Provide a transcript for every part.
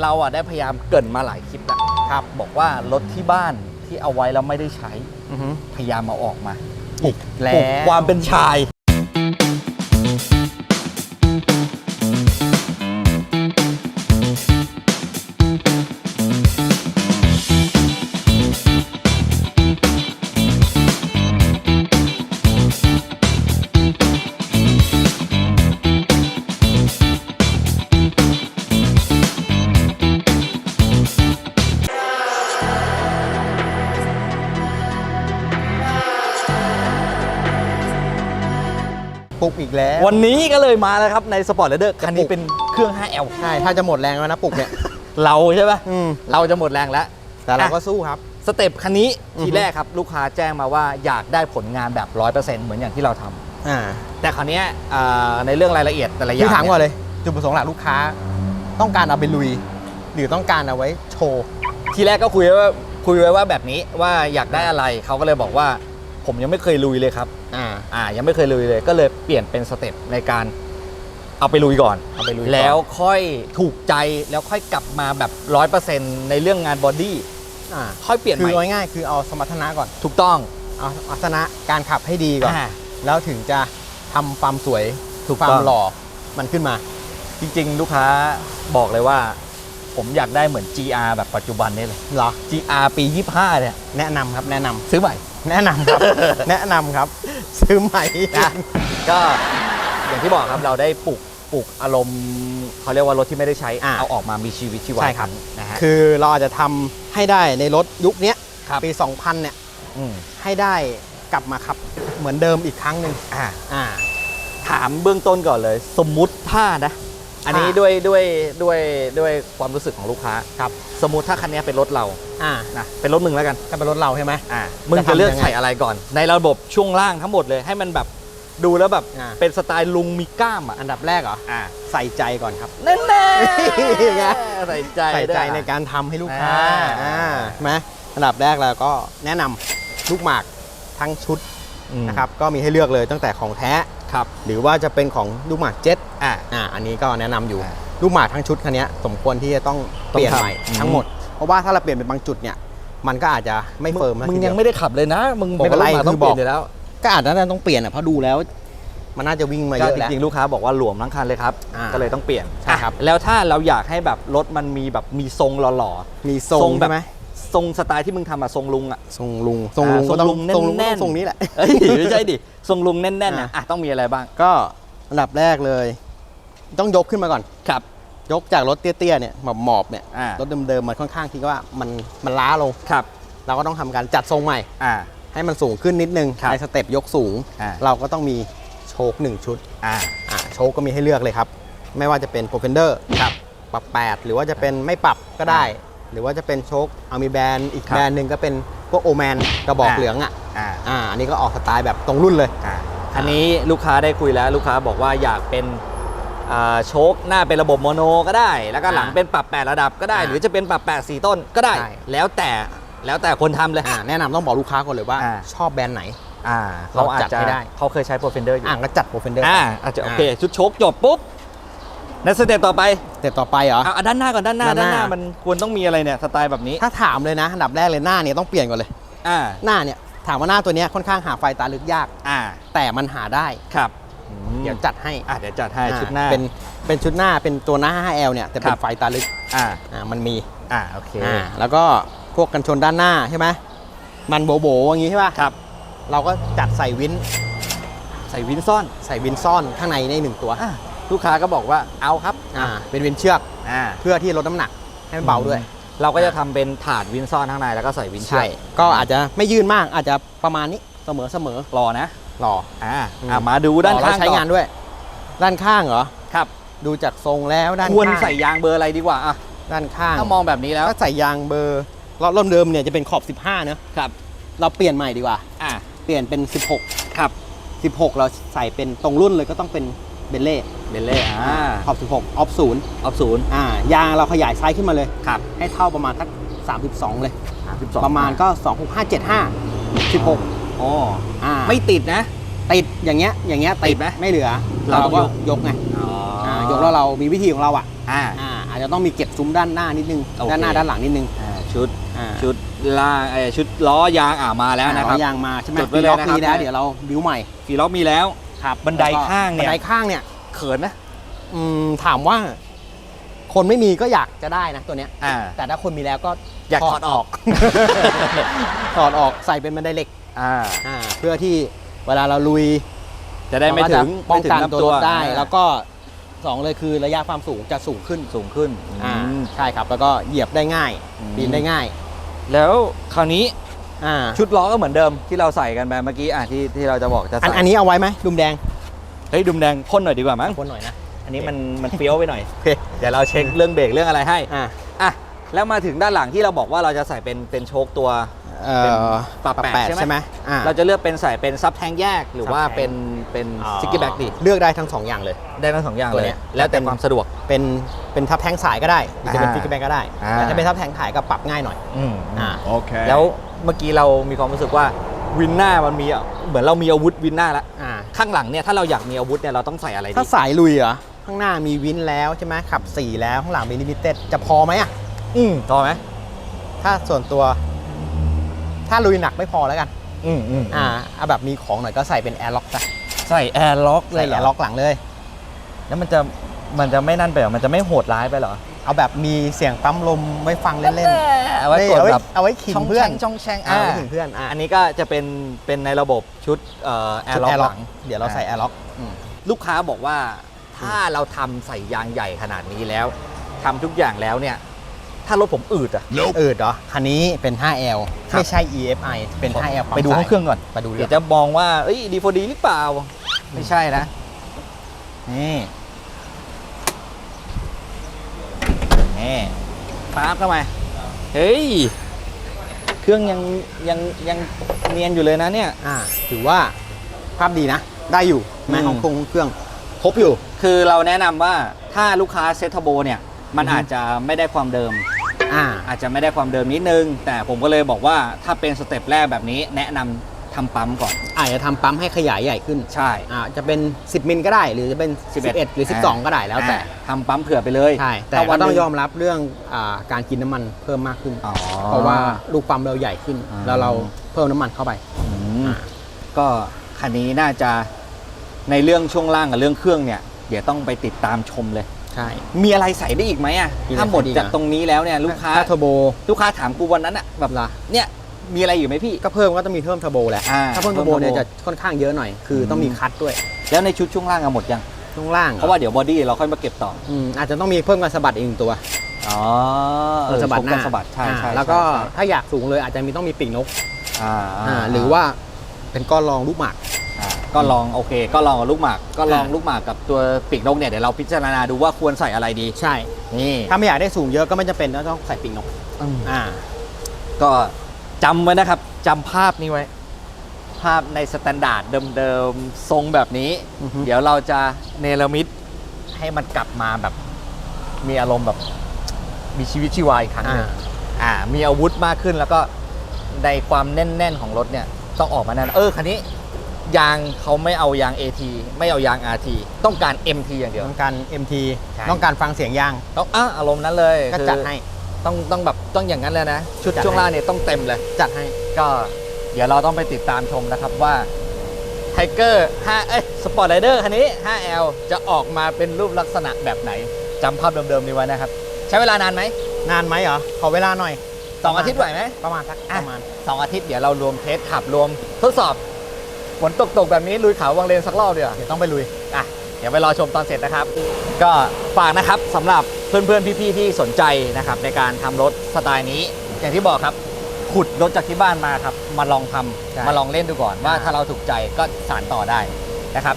เราอะได้พยายามเกรินมาหลายคลิปแล้วครับบอกว่ารถที่บ้านที่เอาไว้แล้วไม่ได้ใช้อือฮึพยายามมาออกมาอีกแล้ปลุกวความเป็นชาย ปลุกอีกแล้ววันนี้ก็เลยมาแล้วครับในสปอร์ตเลเดอร์คันนี้เป็นเครื่อง 5L ใช่ ถ้าจะหมดแรงแล้วนะปลุกเนี่ย เราใช่ปะอืมเราจะหมดแรงแล้ว แต่เราก็อะสู้ครับ สเต็ปคันนี้อือฮึทีแรกครับ ลูกค้าแจ้งมาว่าอยากได้ผลงานแบบ 100%เหมือนอย่างที่เราทำอ่าแต่คราวเนี้ยอ่าในเรื่องรายละเอียดแต่ละอคืย่างอถามก่อนเนี่ยเลย จุดประสงค์หลักลูกค้า ต้องการเอาไปลุย หรือต้องการเอาไว้โชว์ทีแรกก็คุยไว้ว่าคุยไว้ว่าแบบนี้ว่าอยากได้อะไรเขาก็เลยบอกว่า ผมยังไม่เคยลุยเลยครับ อ่า อ่า ยังไม่เคยลุยเลย ก็เลยเปลี่ยนเป็นสเต็ปในการเอาไปลุยก่อน เอาไปลุยก่อนแล้วค่อยถูกใจแล้วค่อยกลับมาแบบร้อยเปอร์เซ็นต์ในเรื่องงานบอดี้ อ่าค่อยเปลี่ยนคืใหม่อง่ายๆคือเอาสมรรถนะก่อน ถูกต้อง เอาอัศนะการขับให้ดีก่อน อ่าแล้วถึงจะทำความสวยถูกควาต้มองหล่อมันขึ้นมา จริงๆ ลูกค้าบอกเลยว่า ผมอยากได้เหมือน GR แบบปัจจุบันนี่เลย เหรอ GR ปี 25เนี่ยแนะนำครับแนะนำซื้อใหม่ แนะนำครับ แนะนำครับ ซื้อใหม่ นะก็อย่างที่บอกครับเราได้ปลุกปลุกอารมณ์เขาเรียกว่ารถที่ไม่ได้ใช้อ่าเอาออกมามีชีวิตชีวาใช่ครับ นะฮะ คือเราอาจจะทำให้ได้ในรถยุคเนี้ยครับ ปี 2000 เนี่ยมให้ได้กลับมาขับเหมือนเดิมอีกครั้งหนึ่งอ่า อ่า ถามเบื้องต้นก่อนเลย สมมุติถ้านะ อันนี้ค่ะด้วยด้วยด้วยด้วยความรู้สึกของลูกค้าครับ สมมุติถ้าคันนี้เป็นรถเราอ่านะเป็นรถมึงแล้วกันถ้าเป็นรถเราใช่ไหมอ่ามึงจะจะทำเลือกยังไงใส่อะไรก่อน ในระบบช่วงล่างทั้งหมดเลยให้มันแบบดูแล้วแบบอ่าเป็นสไตล์ลุงมีกล้ามอะอันดับแรกเหรออ่าใส่ใจก่อนครับแน่แน่ไงใส่ใจใส่ใจด้วยในการทำให้ลูกค้าอ่าอ่าใช่ไหมอันดับแรกเราก็แนะนำลูกหมากทั้งชุดอืมนะครับก็มีให้เลือกเลยตั้งแต่ของแท้ ครับหรือว่าจะเป็นของลูกหมากเจ็ตอ่าอ่าอันนี้ก็แนะนำอยู่อ่าลูกหมากทั้งชุดคันนี้สมควรที่จะต้องเปลี่ยนต้องทำใหม่อืมทั้งหมด เพราะว่าถ้าเราเปลี่ยนเป็นบางจุดเนี่ยมันก็อาจจะไม่เฟิร์มนะมึงทีเดียัวงไม่ได้ขับเลยนะ มึงบอกไม่เป็นว่าไรลูกหมาต้องคือเปบลี่อยกนอยู่แล้ว ก็อาจจะต้องเปลี่ยนอะเพราะดูแล้ว มันน่าจะวิ่งมาเยก็อะจแล้วริงๆลูกค้าบอกว่าหลวมทั้งคันเลยครับอ่าก็เลยต้องเปลี่ยนใช่ครับอะแล้วถ้าเราอยากให้แบบรถมันมีแบบมีทรงหล่อมีทรงแบใช่บไหมๆ ทรงสไตล์ที่มึงทำอะทรงลุงอะ ทรงลุงทรงลุงอ่าก็ต้องทรงลุงทรงลุงก็แน่ต้อนงๆทรงนี้แหละ เอ้ยไม่ใช่ดิทรงลุงแน่นๆนะอะ อะต้องมีอะไรบ้างก็อันดับแรกเลย ต้องยกขึ้นมาก่อน ครับ ยกจากรถเตี้ยๆเนี่ยหมอบหมอบๆเนี่ยอ่ารถเดิมๆมันค่อนข้างที่ว่ามันมันล้าลง ครับเราก็ต้องทำการจัดทรงใหม่ อ่า ให้มันสูงขึ้นนิดนึงครับในสเต็ปยกสูง อ่า เราก็ต้องมีโชคหนึ่งชุดอ่า อ่าโชคก็มีให้เลือกเลยครับ ไม่ว่าจะเป็นโปรเฟนเดอร์ครับปรับ 8 หรือว่าจะเป็นไม่ปรับก็ได้ หรือว่าจะเป็นโชคเอามีแบรนด์อีกครับแบรนด์หนึ่งก็เป็นพวกโอแมนกระบอกอ่า เหลืองอะอ่าอ่าอันนี้ก็ออกสไตล์แบบตรงรุ่นเลย อ่า อันนี้ลูกค้าได้คุยแล้วลูกค้าบอกว่าอยากเป็นอ่าโชคหน้าเป็นระบบโมโนก็ได้ แล้วก็หลังอ่าเป็นปรับ8ระดับก็ได้ อ่าหรือจะเป็นปรับ8 4ต้นก็ได้ ใช่ แล้วแต่แล้วแต่คนทำเลย อ่าแนะนำต้องบอกลูกค้าก่อนเลยว่า อ่า ชอบแบรนด์ไหน อ่าเขาอาจเราจัดจะให้ได้ เขาเคยใช้โปรเฟนเดอร์อยู่อ่าก็จัดโปรเฟนเดอร์ อ่าอาจจะโอเค ชุดโชคจบปุ๊บ ในสเต็ปต่อไปเต็ปต่อไปเหรอเอาเอาด้านหน้าก่อนด้านหน้าด้านหด้านหน้าน้ามันควรต้องมีอะไรเนี่ยสไตล์แบบนี้ ถ้าถามเลยนะอันดับแรกเลยหน้าเนี่ยต้องเปลี่ยนก่อนเลยอ่าหน้าเนี่ยถามว่าหน้าตัวเนี้ยค่อนข้างหาไฟตาลึกยากอ่าแต่มันหาได้ครับเดี๋ยวจัดให้อะเดี๋ยวจัดให้อ่าชุดหน้าเป็นเป็นชุดหน้าเป็นตัวหน้า 5L เนี่ยแต่เป็ครันบไฟตาลึกอ่าอ่ามันมีอ่าโอเคอ่าแล้วก็พวกกันชนด้านหน้าใช่ไหมมันโบโบอย่างงี้ใช่ป่ะครับเราก็จัดใส่วินใส่วินซ่อนใส่วินซ่อนข้างในในหนึ่งตัวอะ ลูกค้าก็บอกว่าเอาครับอ่าเป็นวินเชือกอ่า เพื่อที่ลดน้ำหนักให้มันเบาด้วย เราก็จะทำเป็นถาดวินซ่อนข้างในแล้วก็ใส่วินเชือใช่กก็อาจจะไม่ยื่นมากอาจจะประมาณนี้เสมอเสมอรอนะหล่ออ่าอืมอะมาดูด้านหล่อข้างแล้วใช้งานด้วย ด้านข้างเหรอ ครับ ดูจากทรงแล้วด้านควรข้างใส่ยางเบอร์อะไรดีกว่าอะด้านข้างถ้ามองแบบนี้แล้วถ้าใส่ยางเบอร์รอบเดิมเนี่ยจะเป็นขอบ 15 เนอะครับ เราเปลี่ยนใหม่ดีกว่า อ่า เปลี่ยนเป็น 16 ครับ 16 เราใส่เป็นตรงรุ่นเลยก็ต้องเป็นเบลเล่ เบลเล่อ่าขอบ 16 ออฟศูนย์ออฟศูนย์อ่ายางเราขยายไซส์ขึ้นมาเลยครับให้เท่าประมาณสัก32 เลย 32ประมาณก็ 26575 16อ๋ออ่าไม่ติดนะ ติดอย่างเงี้ยอย่างเงี้ยติดไหมไม่เหลือ เราเราต้องก็ยกยกไงอ๋ออ่ายกแล้วเรามีวิธีของเราอะอ่าอ่าอาจจะต้องมีเก็บซุ้มด้านหน้านิดนึงโอเคด้านหน้าด้านหลังนิดนึงอ่าชุดอ่าชุดล่างเอ่อชุดล้อยางอ่ามาแล้วนะคล้รับอยางมาใช่ไหมจดไว้ปีเลยล็อกนะครับนี้แล้วเดี๋ยวเราบิวใหม่ฟีล็อกมีแล้วครับบันไดข้างเนี่ยบันไดข้างเนี่ย เขินนะอืมถามว่า คนไม่มีก็อยากจะได้นะตัวเนี้ย อ่า แต่ถ้าคนมีแล้วก็อยากถอดออก ถอดออกใส่เป็นบันไดเหล็กอ่า อ่าเพื่อที่เวลาเราลุยจะได้ไม่ถึงเราก็จะป้องกันไม่ถึตัวรถได้ อ่าแล้วก็สองเลยคือระยะความสูงจะสูงขึ้นสูงขึ้นอ่าอืม ใช่ครับ แล้วก็เหยียบได้ง่ายอืมปีนได้ง่ายแล้วคราวนี้อ่าชุดล้อก็เหมือนเดิมที่เราใส่กันไปเมื่อกี้อะที่ที่เราจะบอกจะอันใส่อันนี้เอาไว้ไหมดุมแดง เฮ้ยดุมแดงพ่นหน่อยดีกว่ามั้งคนหน่อยนะ อันนี้มันมันเฟี้ยวไปหน่อยโอเคเดี๋ยวเราเช็คเรื่องเบรกเรื่องอะไรให้อ่าอะแล้วมาถึงด้านหลังที่เราบอกว่าเราจะใส่เป็นเป็นโชคตัวเอ่เป็นอปรับแปดใช่ไหมใช่ไหมอ่าเราจะเลือกเป็นใส่เป็นซับแทงแยกหรือว่าซับแทงเป็นเป็นอ๋อซิกกี้แบ็กดีเลือกได้ทั้งสองอย่างเลยได้ทั้งสองอย่างตัวเลยเนี้ยแล้วแต่ความสะดวกเป็นเป็นทับแทงสายก็ได้หรือจะเป็นอ่าฟิกแบงก็ได้อ่าแต่ถ้าเป็นทับแทงถ่ายก็ปรับง่ายหน่อยอืมอ่า Okay. แล้วเมื่อกี้เรามีความรู้สึกว่า วินหน้ามันมีเหมือนเรามีอาวุธวินหน้าแล้วอ่าข้างหลังเนี่ยถ้าเราอยากมีอาวุธเนี่ยเราต้องใส่อะไรดีถ้าสายลุยเหรอข้างหน้ามีวินแล้วใช่ไหมขับ 4 แล้วข้างหลังมีลิมิเต็ดจะพอไหมอะอืมพอไหมถ้าส่วนตัว ถ้าลุยหนักไม่พอแล้วกัน อืมอืมอ่าเอาแบบมีของหน่อยก็ใส่เป็นแอร์ล็อกซะใส่แอร์ล็อกเลใส่ยเหรแออร์ล็อกหลังเลย แล้วมันจะมันจะไม่นั่นไปเหรอมันจะไม่โหดร้ายไปเหรอ เอาแบบมีเสียงปั๊มลมไว้ฟังเล่นๆเอาไว้กดเอาไว้แบบ เอาไว้ขิงช่องเพื่อนแช่งช่องแช่งอ่าอ่าไว้ขิงเพื่อนอ่าอันนี้ก็จะเป็นเป็นในระบบชุดเอ่อแอร์ล็อกหลังเดี๋ยวเราใส่แอร์ล็อกอืมลูกค้าบอกว่าถ้าเราทำใส่ยางใหญ่ขนาดนี้แล้วทำทุกอย่างแล้วเนี่ย ถ้ารถผมอืดอะ Nope. เออเหรอคันนี้เป็น 5L ครับไม่ใช่ EFI เป็น 5L ไปดูห้องเครื่องก่อน ไปดูเดี๋เดี๋ยยววจะมองว่าเอ้ยดีโฟดีหรือเปล่า ไม่ใช่นะ นี่ นี่ปั๊บเข้ามาเฮ้ย เครื่องยังยังยังเนียนอยู่เลยนะเนี่ย อ่า ถือว่าภาพดีนะ ได้อยู่แม้อืมห้องเครื่องห้องเครื่องครบอยู่ คือเราแนะนำว่าถ้าลูกค้าเซตเทอร์โบเนี่ย มันอือฮึ อาจจะไม่ได้ความเดิม อ่า อาจจะไม่ได้ความเดิมนิดนึง แต่ผมก็เลยบอกว่าถ้าเป็นสเต็ปแรกแบบนี้แนะนำ ทำปั๊มก่อน อาจจะทำปั๊มให้ขยายใหญ่ขึ้นใช่อ่าจะเป็น 10 มิลก็ได้ หรือจะเป็น 11 หรือ 12 ก็ได้แล้วแต่ อ่าทำปั๊มเผื่อไปเลยใช่ แต่ถ้าก็วันหต้อนึ่งยอมรับเรื่องอาการกินน้ำมันเพิ่มมากขึ้น อ๋อ เพราะว่าลูกปั๊มเราใหญ่ขึ้น อ่า แล้วเราเพิ่มน้ำมันเข้าไป อืมอ่าก็คันนี้น่าจะในเรื่องช่วงล่างกับเรื่องเครื่องเนี่ย เดี๋ยวต้องไปติดตามชมเลย ใช่ มีอะไรใส่ได้อีกไหมอะมีอะไรถ้าหมดใส่ได้อีกจากอะตรงนี้แล้วเนี่ยลูกค้าถ้าเทอร์โบลูกค้าถามกูวันนั้นอะแบบล่ะเนี่ย มีอะไรอยู่ไหมพี่ ก็เพิ่มก็ต้องมีเพิ่มเทอร์โบแหละอ่าถ้าเพิ่มเทอร์โบเนี่ยเพิ่มเทอร์โบจะค่อนข้างเยอะหน่อย คือต้องมีคัทด้วยแล้วในชุดช่วงล่างอะหมดยัง ช่วงล่างเพราะว่าเดี๋ยวบอดี้เราค่อยมาเก็บต่อ อืมอาจจะต้องมีเพิ่มการสะบัดอีกหนึ่งตัวอ๋อตัวสะบัดหน้าสะบัดใช่อ่าใช่แล้วก็ใช่ถ้าอยากสูงเลยอาจจะมีต้องมีปีกนกอ่าอ่าหรือว่าเป็นก้อนรองลูกหมาก อ่าก็ลองโอเค ก็ลองกับลูกหมาก ก็ลองอ่า ลูกหมากกับตัวปีกนกเนี่ยเดี๋ยวเราพิจารณาดูว่าควรใส่อะไรดี ใช่ นี่ถ้าไม่อยากได้สูงเยอะก็ไม่จำเป็นต้องใส่ปีกนกอ่า ก็ จำไว้นะครับจำภาพนี้ไว้ ภาพในสแตนดาร์ดเดิมๆ ทรงแบบนี้ อือฮึ เดี๋ยวเราจะเนรมิตให้มันกลับมาแบบ มีอารมณ์แบบ มีชีวิตชีวาอีกครั้งหอ่านึงอ่า มีอาวุธมากขึ้นแล้วก็ในความแน่นๆ ของรถเนี่ย ต้องออกมาแน่นเออ คันนี้ ยางเขาไม่เอายาง AT ไม่เอายาง RT ต้องการ MT อย่างเดียว ต้องการ MT ใช่ ต้องการฟังเสียงยาง ต้องอะอารมณ์นั้นเลยก็คือจัดให้ ต้องต้องแบบต้องอย่างนั้นเลยนะ ชุดจัดให้ ช่วงล่างเนี่ยต้องเต็มเลย จัดให้ ก็เดี๋ยวเราต้องไปติดตามชมนะครับว่าไทเกอร์5เอ้ยสปอร์ตไรเดอร์คันนี้ 5L จะออกมาเป็นรูปลักษณะแบบไหนจำภาพเดิมๆนี้ไว้นะครับ ใช้เวลานานไหมนานไหมเหรอ ขอเวลาหน่อย สองอาทิตย์ไหวไหม ประมาณสักอะประมาณ สองอาทิตย์เดี๋ยวเรารวมเทสขับรวมทดสอบฝนตกๆแบบนี้ลุยเขาวังเลนสักรอบเดียวาเดี๋ยวต้องไปลุย อะเดี๋ยวไปรอชมตอนเสร็จนะครับ ก็ฝากนะครับสำหรับ เพื่อนๆพี่ๆที่สนใจนะครับในการทำรถสไตล์นี้ อย่างที่บอกครับขุดรถจากที่บ้านมาครับมาลองทำใช่มาลองเล่นดูก่อนว่าอ่า ถ้าเราถูกใจก็สานต่อได้นะครับ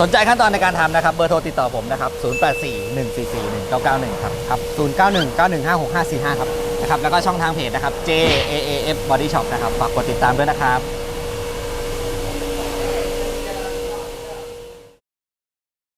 สนใจขั้นตอนในการทำนะครับ เบอร์โทรติดต่อผมนะครับ 0841441991 ครับครับ 091 915 6545 ครับ นะครับแล้วก็ช่องทางเพจนะครับ JAAF Body Shop นะครับ ฝากกดติดตามด้วยนะครับ